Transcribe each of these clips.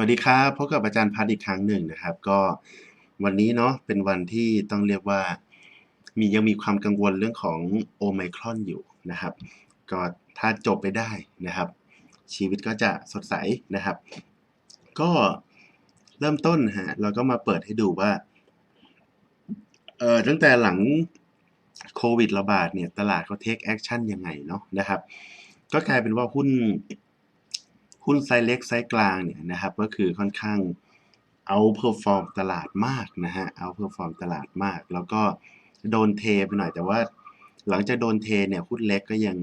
วัสดีครับพบกับอาจารย์พัดอีกครั้งหนึ่งนะครับ ก็วันนี้เนาะเป็นวันที่ต้องเรียกว่า มียังมีความกังวลเรื่องของโอไมครอนอยู่นะครับ ก็ถ้าจบไปได้นะครับ ชีวิตก็จะสดใสนะครับ ก็เริ่มต้นฮะเราก็มาเปิดให้ดูว่าเอ่อตั้งแต่หลังโควิดระบาดเนี่ยตลาดเขาเทคแอคชั่นยังไงเนาะนะครับ ก็กลายเป็นว่าหุ้น หุ้นไซส์เล็กไซส์กลางเนี่ยนะครับก็คือค่อนข้างเอาเพอร์ฟอร์มตลาดมากนะฮะเอาเพอร์ฟอร์มตลาดมาก แล้วก็โดนเทไปหน่อยแต่ว่าหลังจากโดนเทเนี่ยหุ้นเล็กก็ยัง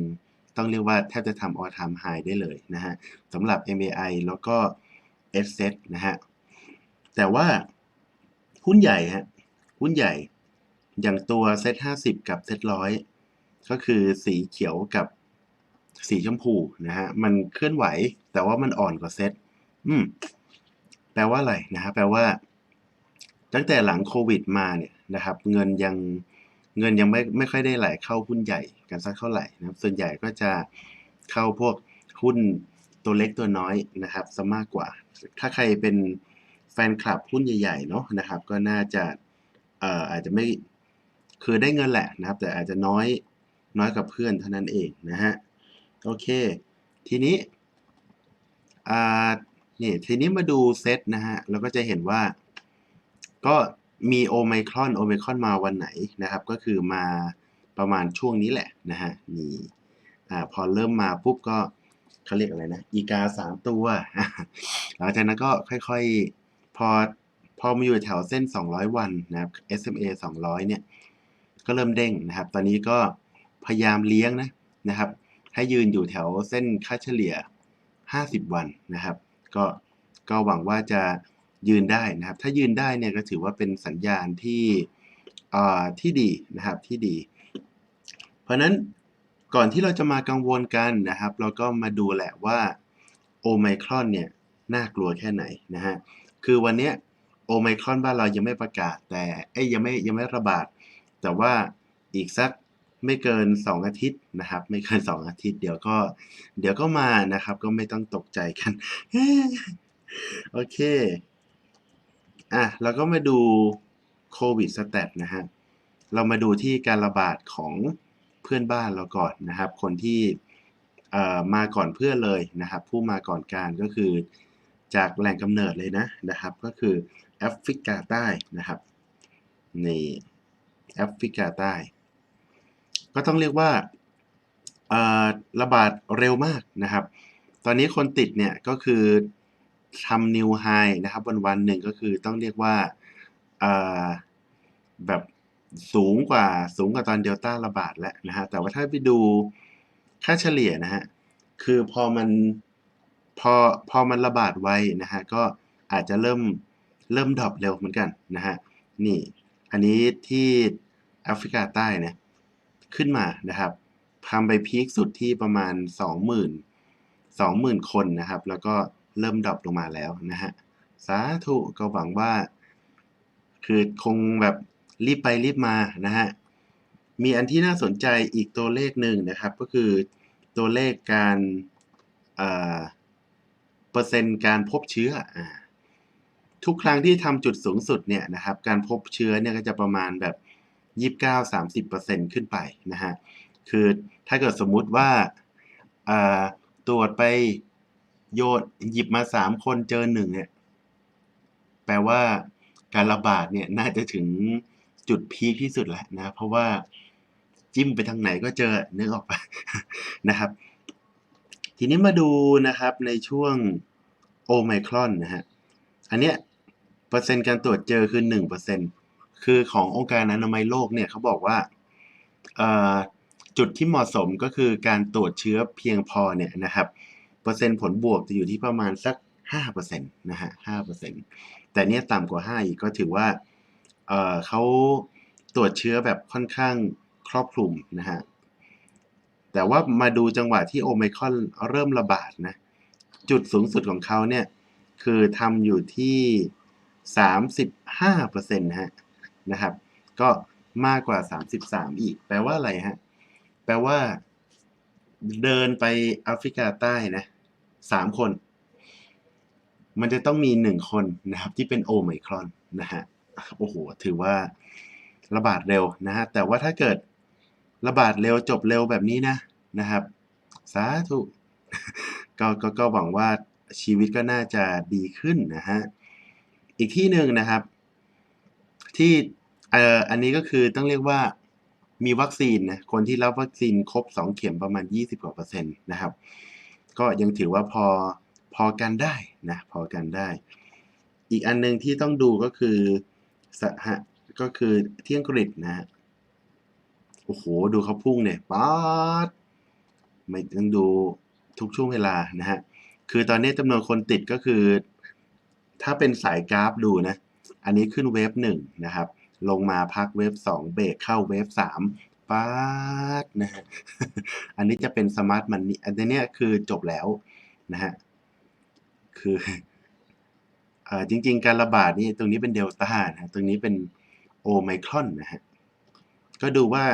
ต้องเรียกว่าแทบจะทำออทามไฮได้เลยนะฮะสำหรับ MAI แล้วก็ s อ t นะฮะแต่ว่าหุ้นใหญ่ฮะหุ้นใหญ่อย่างตัวเซ็ตห้าสิบกับเซ็ตร้อยก็คือสีเขียวกับ สีชมพูนะฮะมันเคลื่อนไหว แต่ว่ามันอ่อนกว่าเซ็ตอืมแปลว่าอะไรนะฮะแปลว่า ตั้งแต่หลังโควิดมาเนี่ยนะครับ เงินยังเงินยังไม่ไม่ค่อยได้ไหลเข้าหุ้นใหญ่กันสักเท่าไหร่นะครับ ส่วนใหญ่ก็จะเข้าพวกหุ้นตัวเล็กตัวน้อยนะครับซะมากกว่า ถ้าใครเป็นแฟนคลับหุ้นใหญ่ๆเนาะนะครับ ก็น่าจะเอ่ออาจจะไม่คือได้เงินแหละนะครับ แต่อาจจะน้อยน้อยกับเพื่อนเท่านั้นเองนะฮะ โอเค ทีนี้อ่านี่ทีนี้มาดูเซตนะฮะ เราก็จะเห็นว่า ก็มีโอไมครอนโอไมครอนมาวันไหนนะครับ ก็คือมาประมาณช่วงนี้แหละนะฮะนี่อ่าพอเริ่มมาปุ๊บก็เขาเรียกอะไรนะ อีกาสามตัว หลังจากนั้นก็ค่อยๆ พอพอมาอยู่แถวเส้น 200 วันนะครับ SMA 200 เนี่ย ก็เริ่มเด้งนะครับ ตอนนี้ก็พยายามเลี้ยงนะนะครับ ให้ยืนอยู่แถวเส้นค่าเฉลี่ย 50 วันนะครับ ก็ก็หวังว่าจะยืนได้นะครับ ถ้ายืนได้เนี่ยก็ถือว่าเป็นสัญญาณที่อ่าที่ดีนะครับที่ดี เพราะนั้นก่อนที่เราจะมากังวลกันนะครับ เราก็มาดูแหละว่าโอไมครอนเนี่ยน่ากลัวแค่ไหนนะฮะคือวันเนี้ยโอไมครอนบ้านเรายังไม่ประกาศ แต่เอ้ยยังไม่ยังไม่ระบาด แต่ว่าอีกสัก ไม่เกิน 2 อาทิตย์นะครับ ไม่เกิน 2 อาทิตย์ เดี๋ยวก็ เดี๋ยวก็มานะครับ ก็ไม่ต้องตกใจกัน โอเค อะเราก็มาดูโควิดสแตทนะฮะ เรามาดูที่การระบาดของเพื่อนบ้านเราก่อนนะครับ คนที่เอ่อมาก่อนเพื่อนเลยนะครับ ผู้มาก่อนการก็คือจากแหล่งกำเนิดเลยนะนะครับ ก็คือแอฟริกาใต้นะครับนี่แอฟริกาใต้ ก็ต้องเรียกว่าระบาดเร็วมากนะครับ ตอนนี้คนติดเนี่ยก็คือทำนิวไฮนะครับ วันวันหนึ่งก็คือต้องเรียกว่าแบบสูงกว่าสูงกว่าตอนเดลต้าระบาดแล้วนะฮะแต่ว่าถ้าไปดูค่าเฉลี่ยนะฮะคือพอมันพอพอมันระบาดไวนะฮะก็อาจจะเริ่มเริ่มดรอปเร็วเหมือนกันนะฮะนี่ อันนี้ที่แอฟริกาใต้เนี่ย ขึ้นมานะครับทำไปพีคสุดที่ประมาณ 20,000 20,000 คนนะครับ แล้วก็เริ่มดรอปลงมาแล้วนะฮะสาธุก็หวังว่า คือคงแบบรีบไปรีบมานะฮะมีอันที่น่าสนใจอีกตัวเลขหนึ่งนะครับ ก็คือตัวเลขการเปอร์เซ็นต์การพบเชื้ออทุกครั้งที่ทำจุดสูงสุดเนี่ยนะครับ การพบเชื้อเนี่ยก็จะประมาณแบบ 29-30%ขึ้นไปนะฮะ คือถ้าเกิดสมมุติว่าตรวจไปโยนหยิบมา 3 คนเจอหนึ่งเนี่ย แปลว่าการระบาดเนี่ยน่าจะถึงจุดพีคที่สุดแล้วนะ เพราะว่าจิ้มไปทางไหนก็เจอนึกออกปะนะครับ ทีนี้มาดูนะครับในช่วงโอไมครอนนะฮะ อันเนี้ยเปอร์เซ็นต์การตรวจเจอคือ1% คือขององค์การอนามัยโลกเนี่ยเขาบอกว่าจุดที่เหมาะสมก็คือการตรวจเชื้อเพียงพอเนี่ยนะครับเปอร์เซ็นต์ผลบวกจะอยู่ที่ประมาณสัก5%นะฮะ5%แต่เนี้ยต่ำกว่า 5 อีกก็ถือว่าเเขาตรวจเชื้อแบบค่อนข้างครอบคลุมนะฮะแต่ว่ามาดูจังหวะที่โอไมคอนเริ่มระบาดนะจุดสูงสุดของเขาเนี่ยคือทำอยู่ที่ 35%นะฮะ นะครับ ก็มากกว่า 33 อีก แปลว่าอะไรฮะ แปลว่า เดินไปแอฟริกาใต้นะ3คน มันจะต้องมีหนึ่งคนนะครับ ที่เป็นโอไมครอนนะฮะ โอ้โห ถือว่าระบาดเร็วนะฮะ แต่ว่าถ้าเกิดระบาดเร็วจบเร็วแบบนี้นะนะครับ สาธุก็ก็ก็หวังว่าชีวิตก็น่าจะดีขึ้นนะฮะ อีกที่หนึ่งนะครับ ที่เอ่ออันนี้ก็คือต้องเรียกว่ามีวัคซีนนะคนที่รับวัคซีนครบ 2 เข็มประมาณ 20กว่าเปอร์เซ็นต์นะครับ ก็ยังถือว่าพอพอกันได้นะพอกันได้ อีกอันหนึงที่ต้องดูก็คือสหก็คือที่อังกฤษนะฮะโอ้โห ดูเขาพุ่งเนี่ยป๊าดไม่ต้องดูทุกช่วงเวลานะฮะ คือตอนนี้จำนวนคนติดก็คือ ถ้าเป็นสายกราฟดูนะ อันนี้ขึ้นเวฟหนึ่งนะครับ ลงมาพักเวฟสองเบรกเข้าเวฟสามป๊าดนะฮะอันนี้จะเป็นสมาร์ทมันนี่อันนี้คือจบแล้วนะฮะคือเออจริง ๆ การระบาดนี่ตรงนี้เป็นเดลต้านะฮะตรงนี้เป็นโอไมครอนนะฮะก็ดูว่า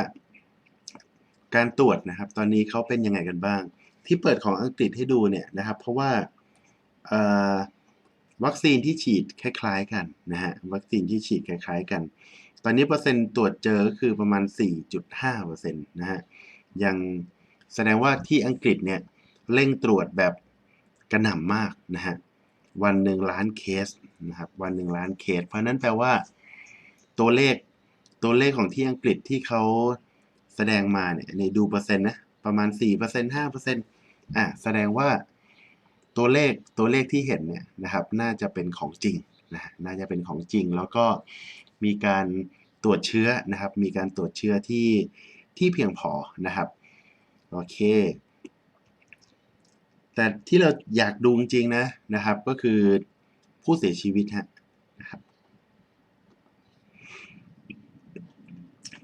การตรวจนะครับ ตอนนี้เขาเป็นยังไงกันบ้าง ที่เปิดของอังกฤษให้ดูเนี่ยนะครับ เพราะว่าเอ่อ วัคซีนที่ฉีดคล้ายๆกันนะฮะวัคซีนที่ฉีดคล้ายๆกัน ตอนนี้เปอร์เซ็นต์ตรวจเจอก็คือประมาณ 4.5เปอร์เซ็นต์นะฮะยังแสดงว่าที่อังกฤษเนี่ยเร่งตรวจแบบกระหน่ำมากนะฮะวันหนึ่งล้านเคสนะครับวันหนึ่งล้านเคส เพราะนั้นแปลว่าตัวเลขตัวเลขของที่อังกฤษที่เขาแสดงมาเนี่ยในดูเปอร์เซ็นต์นะประมาณ 4% 5%อะแสดงว่า ตัวเลขตัวเลขที่เห็นเนี่ยนะครับน่าจะเป็นของจริงนะน่าจะเป็นของจริง แล้วก็มีการตรวจเชื้อนะครับ มีการตรวจเชื้อที่ที่เพียงพอนะครับโอเค แต่ที่เราอยากดูจริงๆนะนะครับ ก็คือผู้เสียชีวิตฮะนะครับ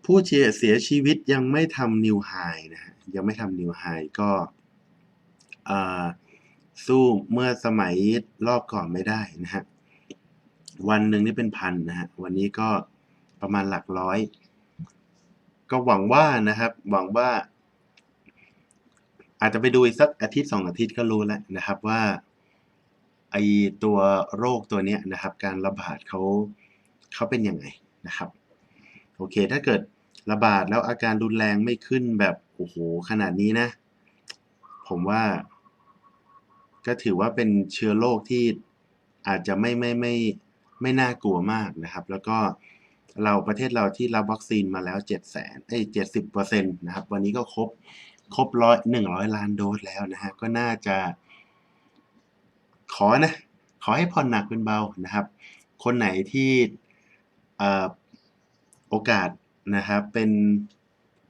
ผู้เสียเสียชีวิตยังไม่ทำนิวไฮนะฮะยังไม่ทำนิวไฮก็อ่า สู้เมื่อสมัยรอบก่อนไม่ได้นะฮะวันหนึ่งนี่เป็นพันนะฮะวันนี้ก็ประมาณหลักร้อย ก็หวังว่านะครับ หวังว่า อาจจะไปดูอีกสักอาทิตย์สองอาทิตย์ก็รู้แล้วนะครับว่าไอตัวโรคตัวเนี้ยนะครับ การระบาดเขาเขาเป็นยังไงนะครับ โอเค ถ้าเกิดระบาดแล้วอาการรุนแรงไม่ขึ้นแบบโอ้โหขนาดนี้นะ ผมว่า ก็ถือว่าเป็นเชื้อโรคที่อาจจะไม่ไม่ไม่ไม่น่ากลัวมากนะครับ แล้วก็เราประเทศเราที่รับวัคซีนมาแล้วเจ็ดแสนเอ้เจ็ดสิบเปอร์เซ็นต์นะครับ วันนี้ก็ครบครบร้อยหนึ่งร้อยล้านโดสแล้วนะฮะก็น่าจะ ขอนะ ขอให้ผ่อนหนักเป็นเบานะครับ คนไหนที่โอกาสนะครับเป็น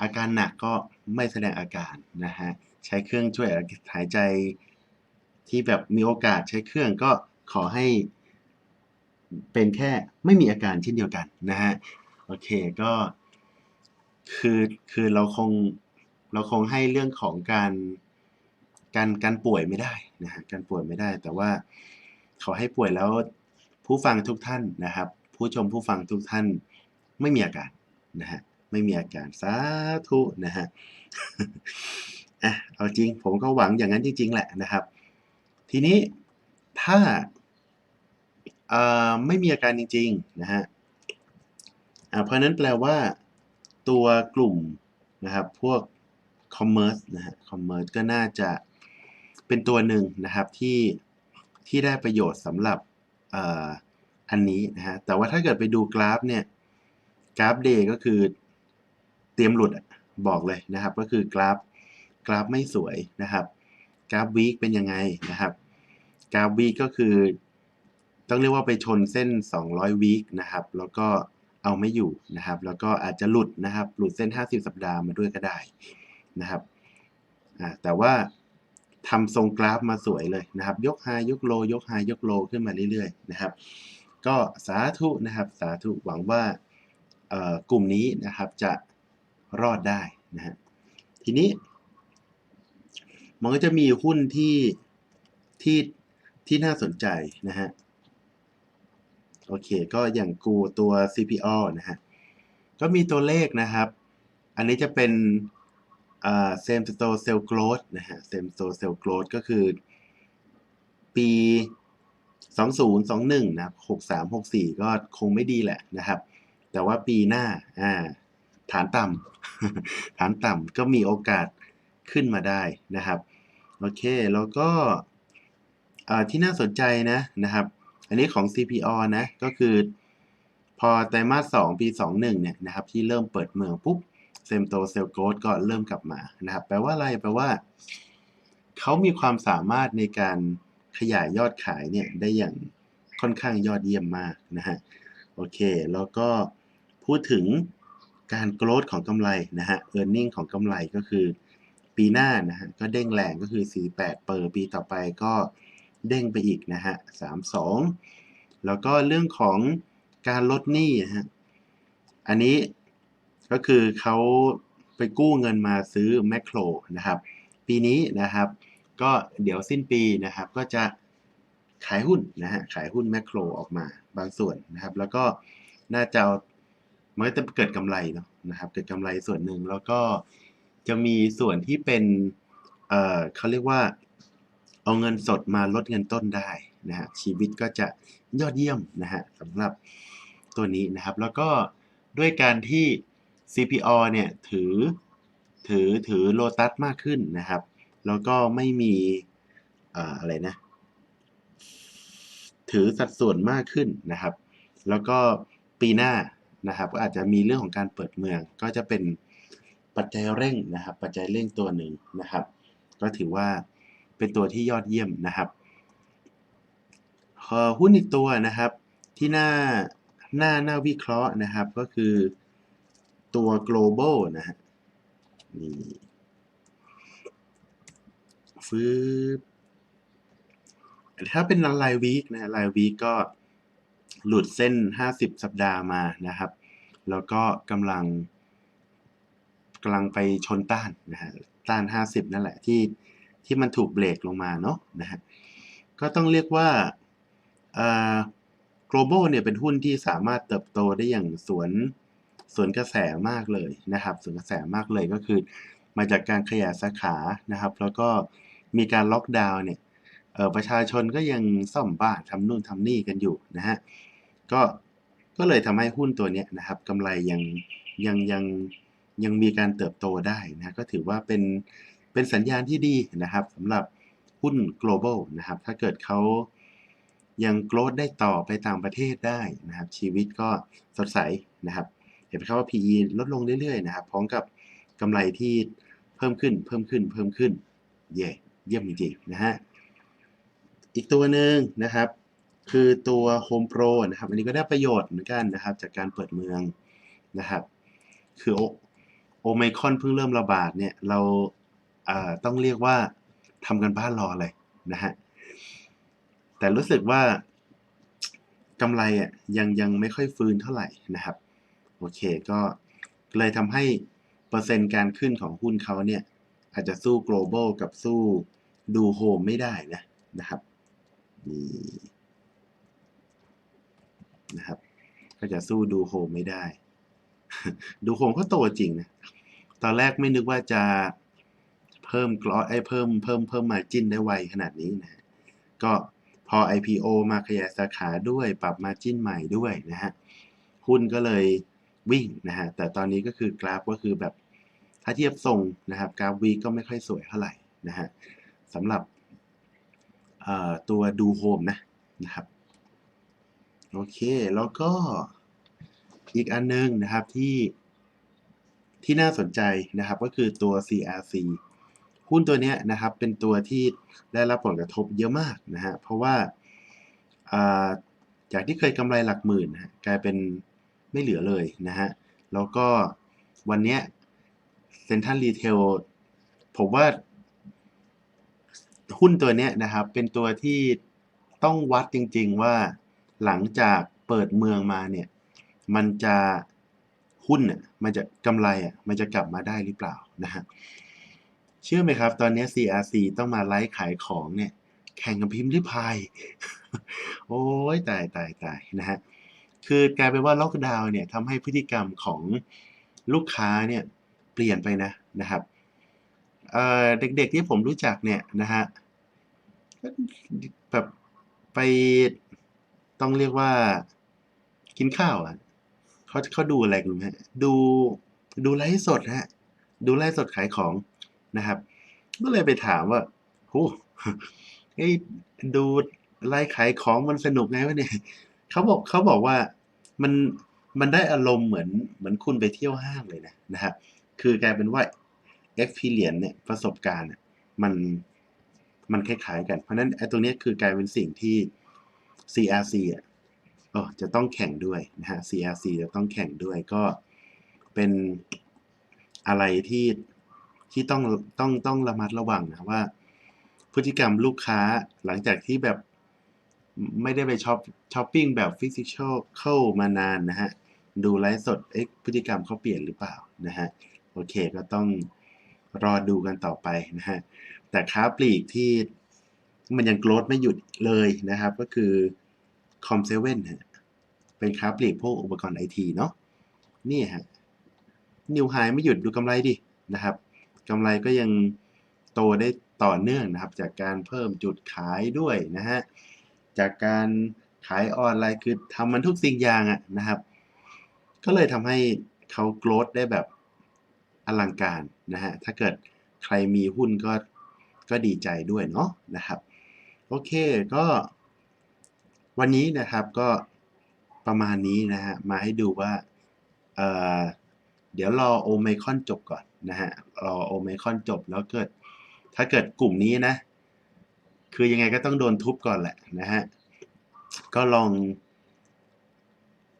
อาการหนักก็ไม่แสดงอาการนะฮะใช้เครื่องช่วยหายใจ ที่แบบมีโอกาสใช้เครื่องก็ขอให้ เป็นแค่ไม่มีอาการเช่นเดียวกันนะฮะโอเคก็คือคือเราคงเราคงให้เรื่องของการการการป่วยไม่ได้นะฮะการป่วยไม่ได้ แต่ว่าขอให้ป่วยแล้วผู้ฟังทุกท่านนะครับ ผู้ชมผู้ฟังทุกท่านไม่มีอาการนะฮะไม่มีอาการสาธุนะฮะอะเอาจริงผมก็หวังอย่างนั้นจริง ๆ แหละนะครับ ทีนี้ถ้าไม่มีอาการจริงๆนะฮะเพราะนั้นแปลว่าตัวกลุ่มนะครับพวกคอมเมอร์สนะฮะคอมเมอร์สก็น่าจะเป็นตัวหนึ่งนะครับที่ที่ได้ประโยชน์สำหรับอ,อันนี้นะฮะแต่ว่าถ้าเกิดไปดูกราฟเนี่ยกราฟเดย์ก็คือเตรียมหลุดบอกเลยนะครับ ก็คือกราฟกราฟไม่สวยนะครับ กราฟวีคเป็นยังไงนะครับ กราฟวีคก็คือ ต้องเรียกว่าไปชนเส้น 200วีคนะครับ แล้วก็เอาไม่อยู่นะครับ แล้วก็อาจจะหลุดนะครับ หลุดเส้น 50 สัปดาห์มาด้วยก็ได้นะครับแต่ว่าทำทรงกราฟมาสวยเลยนะครับ ยกไฮยกโล ยกไฮยกโลขึ้นมาเรื่อยๆนะครับ ก็สาธุนะครับ สาธุหวังว่ากลุ่มนี้นะครับจะรอดได้นะฮะทีนี้ มันก็จะมีหุ้นที่ที่ที่น่าสนใจนะฮะ โอเค ก็อย่างกูตัว CPO นะฮะ ก็มีตัวเลขนะครับ อันนี้จะเป็นอ่า same store sale growth นะฮะ same store sale growth ก็คือ ปี 20 21 นะครับ 63 64 ก็คงไม่ดีแหละนะครับ แต่ว่าปีหน้า อ่า ฐานต่ำ ฐานต่ำก็มีโอกาส ขึ้นมาได้นะครับโอเคแล้วก็ที่น่าสนใจนะนะครับ อันนี้ของ CPO นะก็คือพอไตรมาส2ปี 21 เนี่ยนะครับที่เริ่มเปิดเมืองปุ๊บเซมโตเซลโก t ก็เริ่มกลับมานะครับ แปลว่าอะไรแปลว่าเขามีความสามารถในการขยายยอดขายเนี่ยได้อย่างค่อนข้างยอดเยี่ยมมากนะฮะโอเค แล้วก็พูดถึงการโกรธของกำไรนะฮะ e a r n i n g ของกำไรก็คือ ปีหน้านะฮะก็เด้งแรงก็คือ 48 เปอร์ปีต่อไปก็เด้งไปอีกนะฮะ 32 แล้วก็เรื่องของการลดหนี้นะฮะ อันนี้ก็คือเขาไปกู้เงินมาซื้อแมคโครนะครับ ปีนี้นะครับ ก็เดี๋ยวสิ้นปีนะครับ ก็จะขายหุ้นนะฮะ ขายหุ้นแมคโครออกมาบางส่วนนะครับ แล้วก็น่าจะเมันก็จะเกิดกำไรเนาะนะครับ เกิดกำไรส่วนหนึ่งแล้วก็ จะมีส่วนที่เป็นเอ่อเขาเรียกว่า เอาเงินสดมาลดเงินต้นได้นะฮะชีวิตก็จะยอดเยี่ยมนะฮะสำหรับตัวนี้นะครับ แล้วก็ด้วยการที่ CPO เนี่ยถือถือถือโลตัสมากขึ้นนะครับ แล้วก็ไม่มีอ่ออะไรนะ ถือสัดส่วนมากขึ้นนะครับ แล้วก็ปีหน้านะครับก็อาจจะมีเรื่องของการเปิดเมืองก็จะเป็น ปัจจัยเร่งนะครับ ปัจจัยเร่งตัวหนึ่งนะครับ ก็ถือว่าเป็นตัวที่ยอดเยี่ยมนะครับหุ้นอีกตัวนะครับที่น่าน่าน่าวิเคราะห์นะครับก็คือตัว global นะฮะนี่ฟืบถ้าเป็นรายวีคนะรายวีคก็หลุดเส้น 50 สัปดาห์มานะครับ แล้วก็กำลัง กำลังไปชนต้านนะฮะต้าน 50 นั่นแหละที่ที่มันถูกเบรกลงมาเนาะนะฮะก็ต้องเรียกว่าเอ่อ global เนี่ยเป็นหุ้นที่สามารถเติบโตได้อย่างสวนสวนกระแสมากเลยนะครับสวนกระแสมากเลยก็คือ มาจากการขยายสาขานะครับ แล้วก็มีการล็อกดาวน์เนี่ยเออประชาชนก็ยังซ่อมบ้านทำนู่นทำนี่กันอยู่นะฮะก็ก็เลยทำให้หุ้นตัวเนี้ยนะครับกำไรยังยังยังยัง ยังมีการเติบโตได้นะก็ถือว่าเป็นเป็นสัญญาณที่ดีนะครับสำหรับหุ้น global นะครับ ถ้าเกิดเขายังโกรธได้ต่อไปต่างประเทศได้นะครับ ชีวิตก็สดใสนะครับ เห็นไหมครับว่า PE ลดลงเรื่อยๆนะครับ พร้อมกับกำไรที่เพิ่มขึ้นเพิ่มขึ้นเพิ่มขึ้น เย่เยี่ยมจริงๆนะฮะอีกตัวหนึ่งนะครับ คือตัว Home Pro นะครับ อันนี้ก็ได้ประโยชน์เหมือนกันนะครับ จากการเปิดเมืองนะครับ คือโอโอ ไมคอนเพิ่งเริ่มระบาดเนี่ย เราต้องเรียกว่าทำกันบ้านรอเลยนะฮะ แต่รู้สึกว่ากำไรอะยังยังไม่ค่อยฟื้นเท่าไหร่นะครับ โอเคก็เลยทำให้เปอร์เซ็นต์การขึ้นของหุ้นเขาเนี่ย อาจจะสู้ global กับสู้ดูโฮมไม่ได้นะนะครับนี่นะครับ ก็จะสู้ดูโฮมไม่ได้ ดูโฮมก็โตจริงนะ ตอนแรกไม่นึกว่าจะเพิ่มกรอไอ้เพิ่มเพิ่มเพิ่มมาจิ้นได้ไวขนาดนี้นะ ก็พอ IPO มาขยายสาขาด้วยปรับมาจิ้นใหม่ด้วยนะฮะ หุ้นก็เลยวิ่งนะฮะ แต่ตอนนี้ก็คือกราฟก็คือแบบถ้าเทียบทรงนะครับกราฟวีก็ไม่ค่อยสวยเท่าไหร่นะฮะสำหรับตัวดูโฮมนะนะครับโอเค แล้วก็อีกอันนึงนะครับที่ ที่น่าสนใจนะครับก็คือตัว CRC หุ้นตัวนี้นะครับเป็นตัวที่ได้รับผลกระทบเยอะมากนะฮะเพราะว่าจากที่เคยกำไรหลักหมื่นนะกลายเป็นไม่เหลือเลยนะฮะแล้วก็วันนี้เซ็นทรัลรีเทลผมว่า หุ้นตัวนี้นะครับ เป็นตัวที่ต้องวัดจริง ๆ ว่าหลังจากเปิดเมืองมาเนี่ย มันจะ หุ้นอะมันจะกำไรอะมันจะกลับมาได้หรือเปล่านะฮะเชื่อไหมครับ ตอนนี้ CRC ต้องมาไลฟ์ขายของเนี่ย แข่งกับพิมพ์ริพายโอ้ยตายตายตายนะฮะคือกลายเป็นว่าล็อกดาวน์เนี่ยทำให้พฤติกรรมของลูกค้าเนี่ยเปลี่ยนไปนะนะครับเเด็กๆที่ผมรู้จักเนี่ยนะฮะแบบไปต้องเรียกว่ากินข้าวอะ เขาเขาดูอะไรกันรู้ไหมฮะดูดูไลฟ์สดฮะ ดูไลฟ์สดขายของนะครับก็เลยไปถามว่าโหเฮ้ดูไลฟ์ขายของมันสนุกไงวะเนี่ยเขาบอกเขาบอกว่ามันมันได้อารมณ์เหมือนเหมือนคุณไปเที่ยวห้างเลยนะนะครับคือกลายเป็นว่า experience เนี่ยประสบการณ์มันมันคล้ายๆกัน เพราะนั้นไอ้ตรงนี้คือกลายเป็นสิ่งที่ CRC อะ เออจะต้องแข่งด้วยนะฮะ CRC จะต้องแข่งด้วยก็เป็นอะไรที่ที่ต้องต้องต้องระมัดระวังนะว่า พฤติกรรมลูกค้าหลังจากที่แบบไม่ได้ไปช็อปช้อปปิ้งแบบฟิสิกอลเข้ามานานนะฮะ ดูไลฟ์สดเอ๊ะพฤติกรรมเขาเปลี่ยนหรือเปล่านะฮะ โอเคก็ต้องรอดูกันต่อไปนะฮะ แต่ค้าปลีกที่มันยังโกรธไม่หยุดเลยนะครับ ก็คือ คอมเซเว่นฮะ เป็นค้าปลีกพวกอุปกรณ์ไอทีเนาะ นี่ฮะ นิวไฮไม่หยุดดูกำไรดิ นะครับ กำไรก็ยังโตได้ต่อเนื่องนะครับ จากการเพิ่มจุดขายด้วยนะฮะ จากการขายออนไลน์คือทำมันทุกสิ่งอย่างอะนะครับ ก็เลยทำให้เขาโกรธได้แบบอลังการนะฮะ ถ้าเกิดใครมีหุ้นก็ก็ดีใจด้วยเนาะนะครับ โอเคก็ วันนี้นะครับก็ประมาณนี้นะฮะมาให้ดูว่าเอ่อเดี๋ยวรอโอไมคอนจบก่อนนะฮะรอโอไมคอนจบแล้วเกิด ถ้าเกิดกลุ่มนี้นะ คือยังไงก็ต้องโดนทุบก่อนแหละนะฮะก็ลอง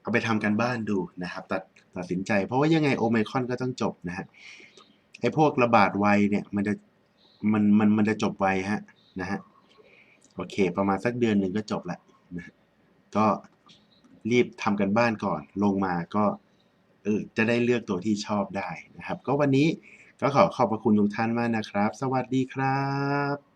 เอาไปทำกันบ้านดูนะครับ ตัดตัดสินใจ เพราะว่ายังไงโอไมคอนก็ต้องจบนะฮะไอ้พวกระบาดไวเนี่ยมันจะมันมันมันจะจบไวฮะนะฮะโอเค ประมาณสักเดือนหนึ่งก็จบละ ก็รีบทำกันบ้านก่อนลงมาก็เออจะได้เลือกตัวที่ชอบได้นะครับ ก็วันนี้ก็ขอขอบพระคุณทุกท่านมากนะครับ สวัสดีครับ